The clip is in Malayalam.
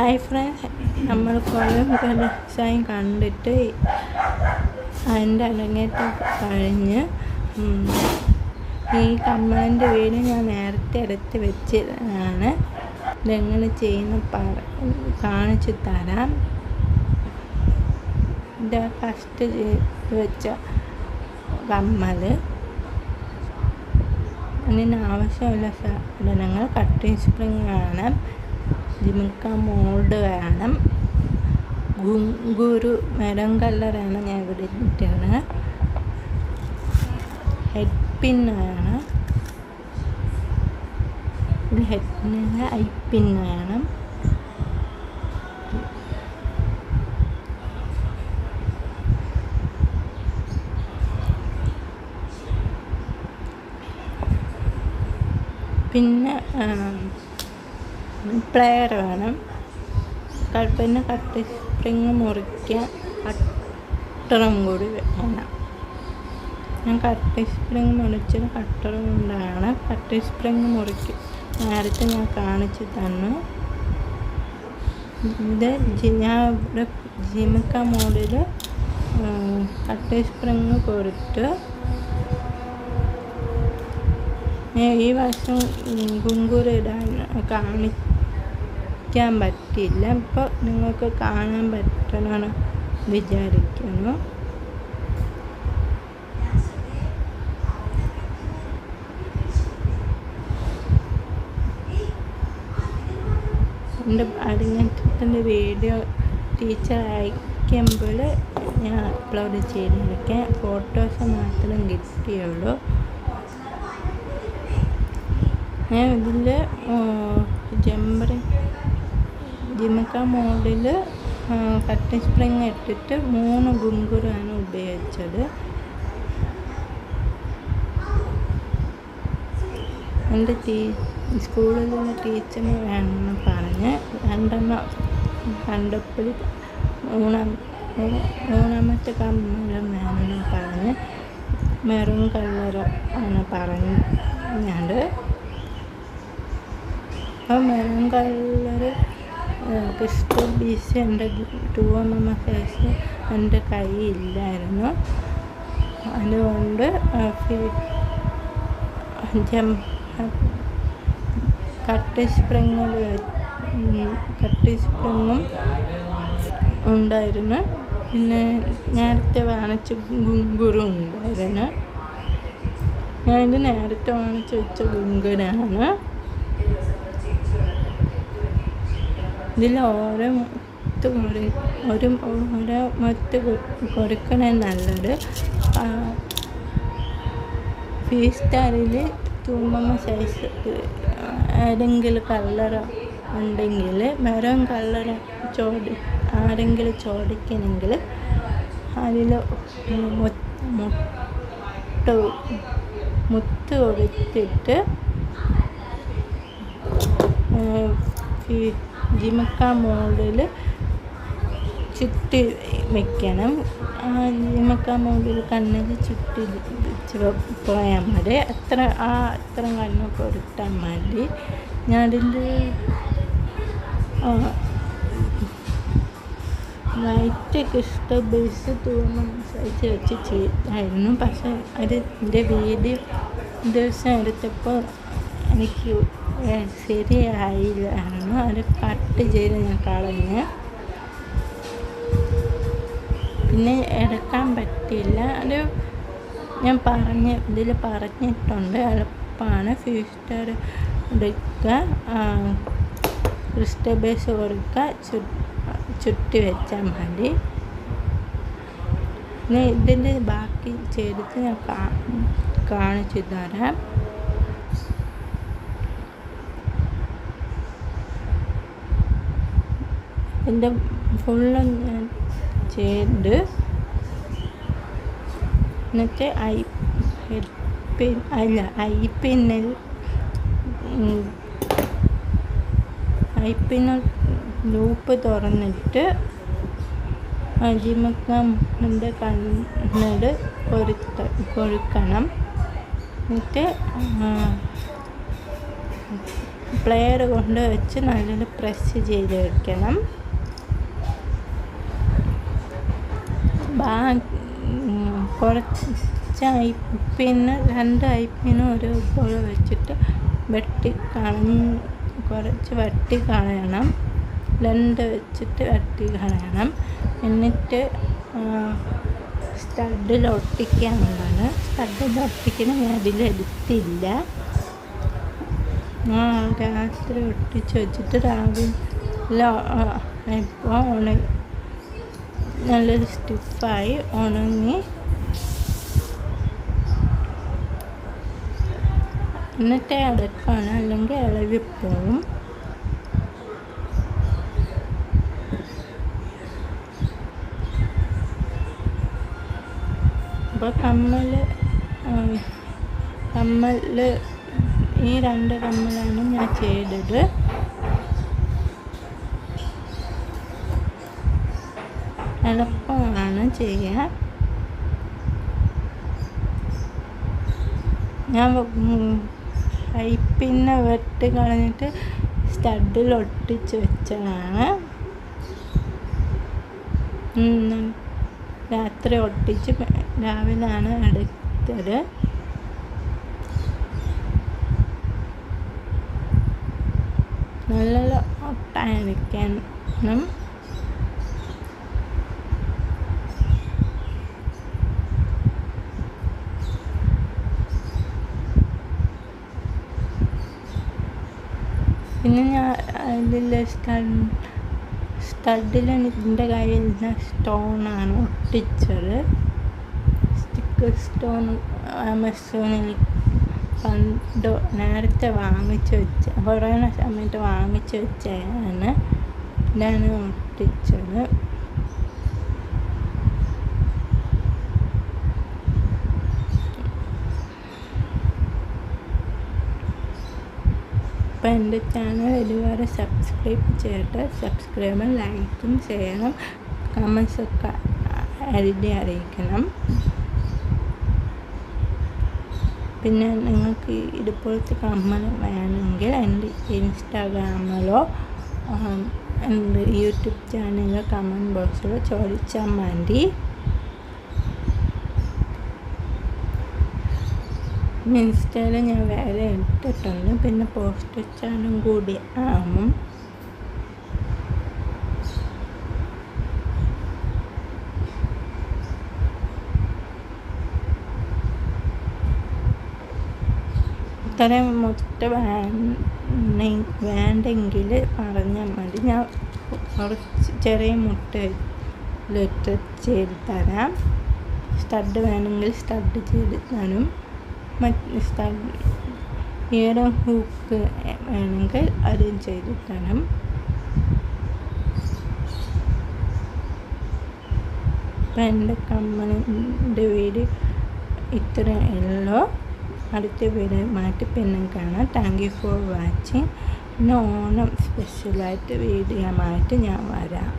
Hi friends. നമ്മൾ കുറേ ദിവസമായി കണ്ടിട്ട് അതിന്റെ അരങ്ങേറ്റം കഴിഞ്ഞ് ഈ കമ്മലിന്റെ വീട് ഞാൻ നേരത്തെ എടുത്ത് വെച്ചതാണ്. ഇതെങ്ങനെ ചെയ്യുന്ന പറ കാണിച്ചു തരാം. ഇത് ഫസ്റ്റ് വെച്ച കമ്മൽ. അതിന് ആവശ്യമുള്ള സാധനങ്ങൾ കട്ടിങ് സ്പ്രിങ് വേണം ജിമിക്ക മോൾഡ് വേണം ഗുങ്കൂരു മരം കല്ലറാണ് ഞാൻ ഇവിടെ ഇട്ടത് ഹെഡ് പിന്നാണ് വേണം. ഹെഡ് പിന്നിന് ഐ പിന്നെ പ്ലെയർ വേണം പിന്നെ കട്ട് സ്പ്രിങ് മുറിക്കാൻ കട്ടറും കൂടി വേണം. ഞാൻ കട്ട് സ്പ്രിങ് മുറിച്ചത് കട്ടറും കൊണ്ടാണ്. കട്ട് സ്പ്രിങ് മുറിക്ക് നേരത്തെ ഞാൻ കാണിച്ചു തന്നു. ഇത് ഞാൻ ഇവിടെ ജിമിക്ക മോഡിൽ കട്ട് സ്പ്രിങ് കൊടുത്ത് ഈ വർഷം ഗുങ്കൂരിടാൻ ഇടാൻ കാണിക്കാൻ പറ്റില്ല ഇപ്പോൾ നിങ്ങൾക്ക് കാണാൻ പറ്റണമെന്ന് വിചാരിക്കുന്നു. എന്റെ അരങ്ങേറ്റത്തിന്റെ വീഡിയോ ടീച്ചർ അയക്കുമ്പോൾ ഞാൻ അപ്ലോഡ് ചെയ്തിരിക്കാം. ഫോട്ടോസ് മാത്രം കിട്ടിയുള്ളൂ. ഞാൻ ഇതിൽ ജമ്പറി ജിമിക്ക മോഡിൽ കട്ട് സ്പ്രിങ് ഇട്ടിട്ട് മൂന്ന് ഗുങ്കുറാണ് ഉപയോഗിച്ചത്. എന്റെ ടീ സ്കൂളിലുള്ള ടീച്ചറിന് വേണമെന്ന് പറഞ്ഞ് രണ്ടെണ്ണം കണ്ടപ്പോൾ മൂന്നാം മൂന്നാമത്തെ കമ്മലും വേണമെന്ന് പറഞ്ഞ് മെറൂൺ കളർ ആണ് പറഞ്ഞത് അപ്പോൾ മെറൂൺ കളറ് ക്രിസ്റ്റൽ ബീസ് എന്റെ ടു എം എം സൈസ് എന്റെ കയ്യില്ലായിരുന്നു. അതുകൊണ്ട് ജം കട്ട് സ്പ്രിങ്ങിൽ കട്ട് സ്പ്രിങ്ങും ഉണ്ടായിരുന്നു. പിന്നെ നേരത്തെ വാങ്ങിച്ച ഗുങ്കുറും ഉണ്ടായിരുന്നു. ഞാൻ നേരത്തെ വാങ്ങിച്ച് വെച്ച ഗുങ്കുരാണ്. ഇതിൽ ഓരോ മുത്ത് ഒരു ഓരോ മുത്ത് കൊടുക്കണേ നല്ലത് ഫീ സ്റ്റാറിൽ തൂമ്പമ്മ സൈസ് ഏതെങ്കിലും കളറോ ഉണ്ടെങ്കിൽ മെറൂൺ കളർ ചോദി ആരെങ്കിലും ചോദിക്കണമെങ്കിൽ അതിൽ മുട്ട് മുത്ത് കൊടുത്തിട്ട് ജിമക്ക മോളിൽ ചുറ്റി വെക്കണം. ആ ജിമക്ക മോളിൽ കണ്ണിൽ ചുറ്റി പോയാൽ മതി അത്ര ആ അത്ര കണ്ണൊക്കെ ഒരുത്താൽ മതി. ഞാനതിന്റെ ലൈറ്റൊക്കെ ക്രിസ്റ്റ ബേസ് തൂണം സൈസ് വെച്ച് ചെയ്തായിരുന്നു. പക്ഷേ അത് എന്റെ വീഡിയോ ദിവസം എടുത്തപ്പോൾ എനിക്ക് ശരിയായില്ലായിരുന്നു അത് കട്ട് ചെയ്ത് ഞാൻ കളഞ്ഞ് പിന്നെ എടുക്കാൻ പറ്റില്ല അത് ഞാൻ പറഞ്ഞ് ഇതിൽ പറഞ്ഞിട്ടുണ്ട്. എളുപ്പമാണ്. ഫ്യൂസ്റ്റർ എടുക്കുക. ക്രിസ്റ്റൽ ബേസ് കൊടുക്കുക. ചു ചുറ്റി വെച്ചാൽ മതി. ഇതിന്റെ ബാക്കി ചെയ്തിട്ട് ഞാൻ കാണിച്ചു തരാം. എന്റെ ഫുള്ളും ഞാൻ ചെയ്ത് എന്നിട്ട് ഐ പെൻ അല്ല ഐ പിന്നിൽ ഐ പിന്നിൽ ലൂപ്പ് തുറന്നിട്ട് ജിമക്കന്റെ കണ്ണട് കൊരുത്ത കൊഴുക്കണം. എന്നിട്ട് പ്ലെയർ കൊണ്ട് വെച്ച് നല്ലത് പ്രസ് ചെയ്ത് വെക്കണം. കുറച്ച് ഐപ്പിന് രണ്ട് ഐപ്പിനും ഒരു പോലെ വെച്ചിട്ട് വെട്ടി കളഞ്ഞ് കുറച്ച് വെട്ടി കളയണം. രണ്ട് വെച്ചിട്ട് വെട്ടി കളയണം. എന്നിട്ട് സ്റ്റഡിൽ ഒട്ടിക്കാനുള്ളതാണ് സ്റ്റഡിൽ ഒട്ടിക്കുന്ന ഞാൻ അതിലെടുത്തില്ല. രാത്രി ഒട്ടിച്ച് വെച്ചിട്ട് രാവിലെ ഇപ്പോൾ ഉണങ്ങി നല്ലൊരു സ്റ്റിഫായി ഉണങ്ങി. എന്നിട്ട് അടക്കാണ് അല്ലെങ്കിൽ ഇളവിപ്പോവും അപ്പോൾ കമ്മൽ കമ്മൽ ഈ രണ്ട് കമ്മലാണ് ഞാൻ ചെയ്തത്. എളുപ്പമാണ് ചെയ്യാൻ ഞാൻ പൈപ്പിനെ വെട്ടി കളഞ്ഞിട്ട് സ്റ്റഡിൽ ഒട്ടിച്ച് വെച്ചതാണ്. രാത്രി ഒട്ടിച്ച് രാവിലെ ആണ് എടുത്തത്. നല്ല ഒട്ടായിരിക്കണം പിന്നെ ഞാൻ അതിൽ സ്റ്റഡിൽ എന്റെ കയ്യിൽ നിന്ന് സ്റ്റോണാണ് ഒട്ടിച്ചത്. സ്റ്റിക്കർ സ്റ്റോൺ ആമസോണിൽ പണ്ട് നേരത്തെ വാങ്ങിച്ച് വെച്ച കൊറോണ സമയത്ത് വാങ്ങിച്ച് വെച്ചാണ് ഞാൻ ഒട്ടിച്ചത്. അപ്പോൾ എന്റെ ചാനൽ ഇതുവരെ സബ്സ്ക്രൈബ് ചെയ്തിട്ട് സബ്സ്ക്രൈബ് ലൈക്കും ചെയ്യണം. കമൻസൊക്കെ എഴുതി അറിയിക്കണം. പിന്നെ നിങ്ങൾക്ക് ഇതുപോലത്തെ കമ്മൽ വേണമെങ്കിൽ എന്റെ ഇൻസ്റ്റാഗ്രാമിലോ എന്റെ യൂട്യൂബ് ചാനലിലോ കമന്റ് ബോക്സിലോ ചോദിച്ചാൽ മതി. ഇൻസ്റ്റയിൽ ഞാൻ വേറെ ഇട്ടിട്ടുണ്ട് പിന്നെ പോസ്റ്റ് വെച്ചാലും കൂടി ആവും. ഇത്രയും മുട്ട വേണ്ടെങ്കിൽ പറഞ്ഞാൽ മതി. ഞാൻ കുറച്ച് ചെറിയ മുട്ട ഇട്ട് ചെയ്ത് തരാം. സ്റ്റഡ് വേണമെങ്കിൽ സ്റ്റഡ് ചെയ്ത് തരും. ഈയുടെ ഹൂക്ക് വേണമെങ്കിൽ അതും ചെയ്ത് തരണം അപ്പം എന്റെ കമ്മലിന്റെ വീട് ഇത്ര ഉള്ളോ അടുത്ത വീഡിയോ മാറ്റി പിന്നെ കാണാം താങ്ക് യു ഫോർ വാച്ചിങ് പിന്നെ ഓണം സ്പെഷ്യലായിട്ട് വീഡിയോ മാറ്റി ഞാൻ വരാം